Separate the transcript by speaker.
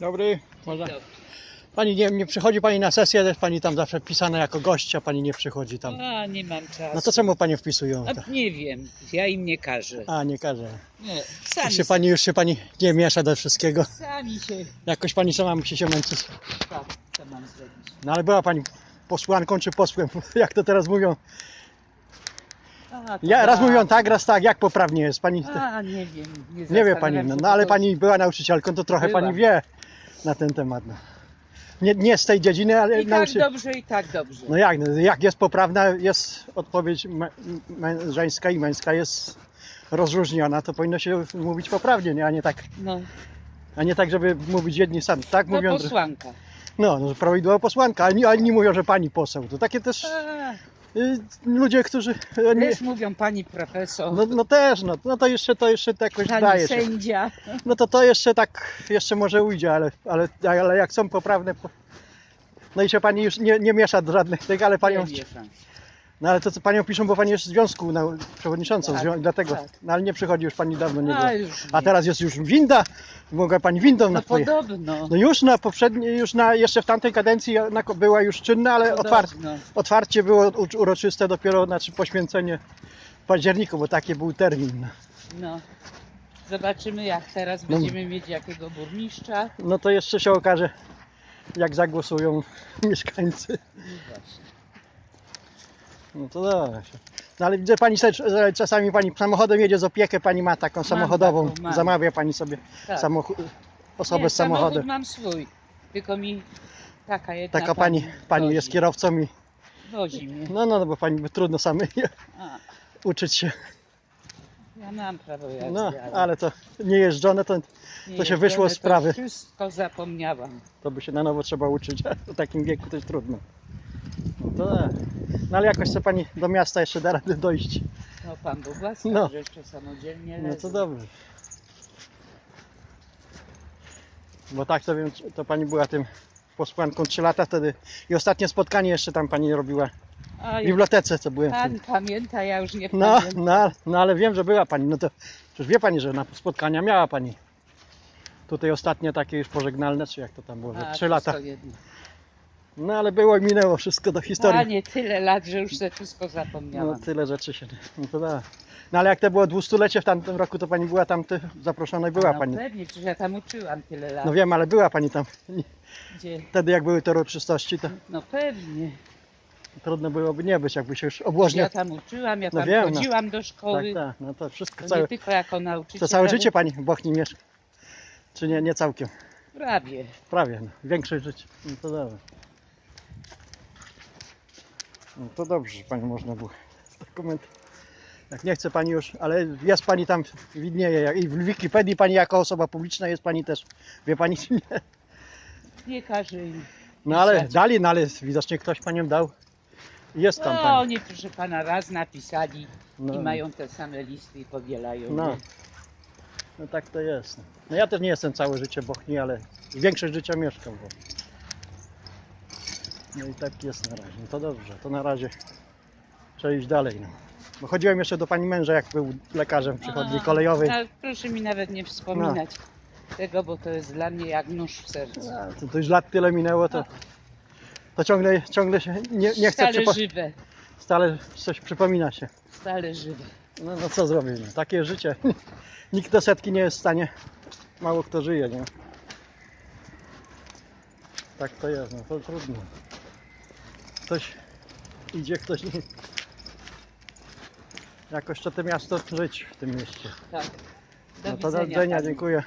Speaker 1: Dobry, można. Pani nie, nie przychodzi pani na sesję, jest pani tam zawsze wpisana jako gość, a pani nie przychodzi tam.
Speaker 2: A, nie mam czasu.
Speaker 1: No to czemu panią wpisują?
Speaker 2: A, nie wiem, ja im nie każę.
Speaker 1: A, nie każe.
Speaker 2: Nie,
Speaker 1: Już
Speaker 2: sami,
Speaker 1: się pani, już się pani nie miesza do wszystkiego.
Speaker 2: sami się
Speaker 1: Jakoś pani sama musi się męczyć.
Speaker 2: tak, co mam zrobić.
Speaker 1: No ale była pani posłanką czy posłem, jak to teraz mówią.
Speaker 2: A, to
Speaker 1: Ja, raz
Speaker 2: da.
Speaker 1: mówią tak, raz tak, jak poprawnie jest pani.
Speaker 2: A, nie wiem. Nie,
Speaker 1: Nie wie pani, no, no ale pani była nauczycielką, to trochę
Speaker 2: Była.
Speaker 1: pani wie na ten temat. No. Nie, nie z tej dziedziny, ale
Speaker 2: I tak
Speaker 1: nauczy...
Speaker 2: dobrze, i tak dobrze.
Speaker 1: No jak, no, jak jest poprawna, jest odpowiedź mę- mę- żeńska i męska jest rozróżniona, to powinno się mówić poprawnie, nie? A, nie tak,
Speaker 2: No,
Speaker 1: a nie tak, żeby mówić jedni sam, tak
Speaker 2: no
Speaker 1: mówią.
Speaker 2: posłanka.
Speaker 1: No, no prawidłowa posłanka, ale nie, ale nie mówią, że pani poseł. To takie też y, ludzie, którzy. y, nie,
Speaker 2: też mówią pani profesor,
Speaker 1: no, no też, no, no to jeszcze to jeszcze to jakoś
Speaker 2: pani
Speaker 1: daje się.
Speaker 2: sędzia.
Speaker 1: No to to jeszcze tak, jeszcze może ujdzie, ale, ale, ale jak są poprawne. po- No i się pani już nie, nie miesza do żadnych tych, ale panią.
Speaker 2: Nie mieszam.
Speaker 1: No ale to co panią piszą, bo pani jest w związku no, przewodniczącą,
Speaker 2: Tak,
Speaker 1: zwią- dlatego.
Speaker 2: tak.
Speaker 1: No ale nie przychodzi już pani dawno nie
Speaker 2: A,
Speaker 1: było.
Speaker 2: już
Speaker 1: A
Speaker 2: nie.
Speaker 1: teraz jest już winda, mogła pani windą
Speaker 2: No
Speaker 1: na twoje.
Speaker 2: podobno.
Speaker 1: No już na poprzedniej, już na, jeszcze w tamtej kadencji na, była już czynna, ale otwar,
Speaker 2: podobno.
Speaker 1: otwarcie było u- uroczyste dopiero, znaczy poświęcenie w październiku, bo taki był termin.
Speaker 2: No. Zobaczymy jak teraz
Speaker 1: No.
Speaker 2: będziemy mieć jakiego burmistrza.
Speaker 1: No to jeszcze się okaże, jak zagłosują mieszkańcy.
Speaker 2: No właśnie.
Speaker 1: No to dobrze. No ale widzę pani że czasami pani samochodem jedzie z opiekę, pani ma taką samochodową,
Speaker 2: taką, mam.
Speaker 1: zamawia pani sobie
Speaker 2: Tak.
Speaker 1: samochód, osobę
Speaker 2: Nie,
Speaker 1: z samochodem.
Speaker 2: samochód mam swój, tylko mi taka jedna
Speaker 1: Taka pani, pani
Speaker 2: wozi.
Speaker 1: jest kierowcą i
Speaker 2: Wozi mnie.
Speaker 1: no, no, no bo pani by trudno samej
Speaker 2: A,
Speaker 1: uczyć się.
Speaker 2: ja mam prawo jazdy,
Speaker 1: No,
Speaker 2: ale
Speaker 1: to nie jeżdżone, to,
Speaker 2: nie
Speaker 1: to się
Speaker 2: jeżdżone,
Speaker 1: wyszło z sprawy.
Speaker 2: To wszystko zapomniałam.
Speaker 1: to by się na nowo trzeba uczyć, a w takim wieku to jest trudno. No, to, tak. no ale jakoś chce pani do miasta jeszcze da radę dojść.
Speaker 2: No Pan Bóg łaskaw,
Speaker 1: No.
Speaker 2: że jeszcze samodzielnie
Speaker 1: No to dobrze. Bo tak to wiem, to pani była tym posłanką 3 lata wtedy i ostatnie spotkanie jeszcze tam pani robiła w bibliotece, co byłem.
Speaker 2: Pan pamięta, ja już nie
Speaker 1: No,
Speaker 2: pamiętam.
Speaker 1: no, no ale wiem, że była pani. No to przecież wie pani, że na spotkania miała pani. Tutaj ostatnie takie już pożegnalne, czy jak to tam było, że
Speaker 2: A,
Speaker 1: 3 lata.
Speaker 2: wszystko jedno.
Speaker 1: No ale było i minęło wszystko do historii.
Speaker 2: Panie, tyle lat, że już te wszystko
Speaker 1: No
Speaker 2: zapomniałam.
Speaker 1: tyle rzeczy się. No, to da. no ale jak to było dwustulecie w tamtym roku, to pani była tam ty, zaproszona i była
Speaker 2: no
Speaker 1: pani.
Speaker 2: pewnie, przecież ja tam uczyłam tyle lat.
Speaker 1: No wiem, ale była pani tam.
Speaker 2: Gdzie?
Speaker 1: Wtedy jak były te uroczystości, to
Speaker 2: No pewnie.
Speaker 1: trudno byłoby nie być, jakby się już
Speaker 2: Ja
Speaker 1: obłożnie.
Speaker 2: tam uczyłam, ja
Speaker 1: No
Speaker 2: tam
Speaker 1: wiem, no.
Speaker 2: chodziłam do
Speaker 1: Tak,
Speaker 2: szkoły.
Speaker 1: tak, no to wszystko
Speaker 2: To
Speaker 1: całe,
Speaker 2: nie tylko jako nauczyciel.
Speaker 1: to całe życie pani w Bochni mieszka. Czy nie, nie całkiem?
Speaker 2: Prawie.
Speaker 1: Prawie, no. większość życia. No to dobrze. No to dobrze, że pani można było dokument. Jak nie chce pani już, ale jest pani tam, widnieje i w Wikipedii pani jako osoba publiczna jest pani też, wie pani czy nie?
Speaker 2: Nie każe im.
Speaker 1: No ale
Speaker 2: Pisać.
Speaker 1: dali, no ale widocznie ktoś panią dał. Jest tam
Speaker 2: No,
Speaker 1: pani.
Speaker 2: oni proszę pana raz napisali
Speaker 1: No,
Speaker 2: i mają te same listy i powielają.
Speaker 1: No.
Speaker 2: je.
Speaker 1: no tak to jest. No ja też nie jestem całe życie Bochni, ale większość życia mieszkam Bochni. No i tak jest na razie. No to dobrze, to na razie trzeba iść dalej. No. Bo chodziłem jeszcze do pani męża, jak był lekarzem w przychodni
Speaker 2: A,
Speaker 1: kolejowej.
Speaker 2: No, proszę mi nawet nie wspominać tego, bo to jest dla mnie jak nóż w sercu.
Speaker 1: A, to, to już lat tyle minęło, to, to ciągle, ciągle się nie, nie chcę
Speaker 2: Stale żywe.
Speaker 1: Stale coś przypomina się.
Speaker 2: Stale żywe.
Speaker 1: No, no co zrobimy? Takie życie. Nikt do setki nie jest w stanie. Mało kto żyje, nie? Tak to jest, no to trudno. Ktoś idzie, ktoś nie. Jakoś to to miasto żyć w tym mieście.
Speaker 2: Tak. Do
Speaker 1: No to do
Speaker 2: widzenia
Speaker 1: dziękuję.